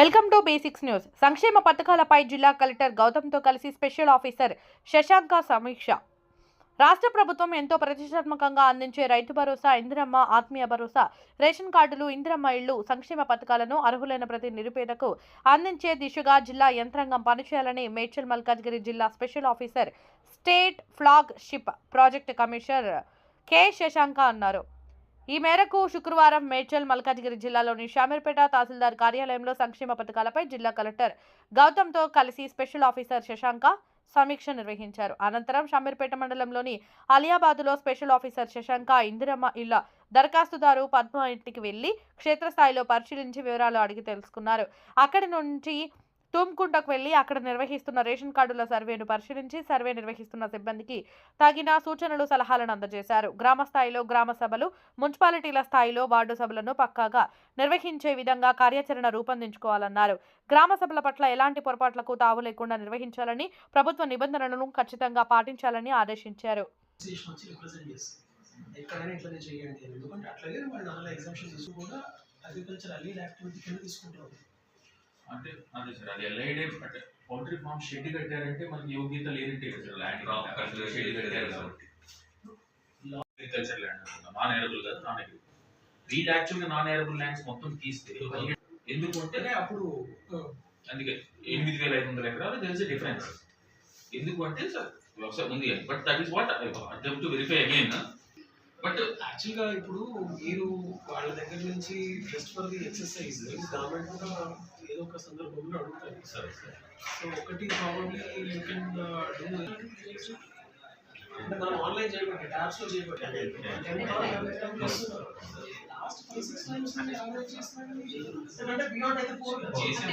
Welcome to basics news. సంక్షేమ పథకాలపై జిల్లా కలెక్టర్ గౌతమ్తో కలిసి స్పెషల్ ఆఫీసర్ శశాంక సమీక్ష. రాష్ట్ర ప్రభుత్వం ఎంతో ప్రతిష్టాత్మకంగా అందించే రైతు భరోసా ఇందిరమ్మ ఆత్మీయ భరోసా రేషన్ కార్డులు ఇందిరమ్మ ఇళ్ళు సంక్షేమ పథకాలను అర్హులైన ప్రతి నిరుపేదకు అందించే దిశగా జిల్లా యంత్రాంగం పనిచేయాలని మేడ్చల్ మల్కాజ్గిరి జిల్లా special officer state flagship project commissioner K Shashanka అన్నారు. ఈ మేరకు శుక్రవారం మేడ్చల్ మల్కాజ్గిరి జిల్లాలోని షామీర్పేట తహసీల్దార్ కార్యాలయంలో సంక్షేమ పథకాలపై జిల్లా కలెక్టర్ గౌతమ్తో కలిసి స్పెషల్ ఆఫీసర్ శశాంక సమీక్ష నిర్వహించారు. అనంతరం షామీర్పేట మండలంలోని అలియాబాద్లో స్పెషల్ ఆఫీసర్ శశాంక ఇందిరమ్మ ఇళ్ళ దరఖాస్తుదారు పద్మ ఇంటికి వెళ్ళి క్షేత్రస్థాయిలో పరిశీలించి వివరాలు అడిగి తెలుసుకున్నారు. అక్కడి నుంచి తుమ్కుంటకు వెళ్ళి అక్కడ నిర్వహిస్తున్న రేషన్ కార్డుల సర్వేను పరిశీలించి సర్వే నిర్వహిస్తున్న సిబ్బందికి తగిన సూచనలు సలహాలను అందజేశారు. గ్రామ స్థాయిలో గ్రామ సభలు మున్సిపాలిటీల స్థాయిలో వార్డు సభలను పక్కాగా నిర్వహించే విధంగా కార్యాచరణ రూపొందించుకోవాలన్నారు. గ్రామ సభల పట్ల ఎలాంటి పొరపాట్లకు తావు లేకుండా నిర్వహించాలని ప్రభుత్వ నిబంధనలను ఖచ్చితంగా పాటించాలని ఆదేశించారు. ఎక్కడైనా ఇట్లనే చేయండి ఎందుకంటే అట్లాగే వాళ్ళు ఎగ్జామ్షన్ కూడా అగ్రికల్చర్ అలీడ్ యాక్టివిటీ కింద తీసుకుంటారు అంటే అదే సార్ అది ఎల్ఐడే అంటే పౌల్ట్రీ ఫార్మ్ షెడ్ కట్టారంటే మనకి యోగ్యత లేదంటే కదా sir land Crop culture shed కట్టారు కాబట్టి. అగ్రికల్చర్ ల్యాండ్ అనుకుంటా నాన్ ఎరబుల్ కదా నాన్ ఎరబుల్ వీళ్ళు యాక్చువల్గా నాన్ ఎరబుల్ ల్యాండ్స్ మొత్తం తీస్తే ఎందుకు అంటే అంటే అప్పుడు అందుకే ఎనిమిది వేల ఐదు వందల ఎకరాలు తెలిసే డిఫరెన్స్ ఎందుకు అంటే సార్ వ్యవసాయం ఉంది అని but that is what attempt to verify again but యాక్చువల్గా ఇప్పుడు మీరు వాళ్ళ దగ్గర నుంచి just for the exercise government కూడా సందర్భంలో అడుగుతారు సరే సార్. సో ఒకటి ప్రాబ్లమ్లీ యూ కెన్ డూ అంటే మనం ఆన్లైన్ చేయబట్టి ట్యాబ్స్లో చేయబట్టి last five six times average చేస్తున్నాను అంటే బియాండ్ అయితే ఫోర్ చేసాం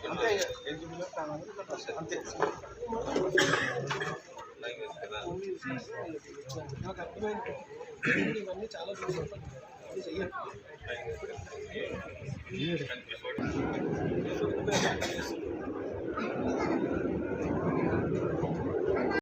అంతే అంతే నాకు అర్థమైంది ఇవన్నీ చాలా చూసాను అది చెయ్యండి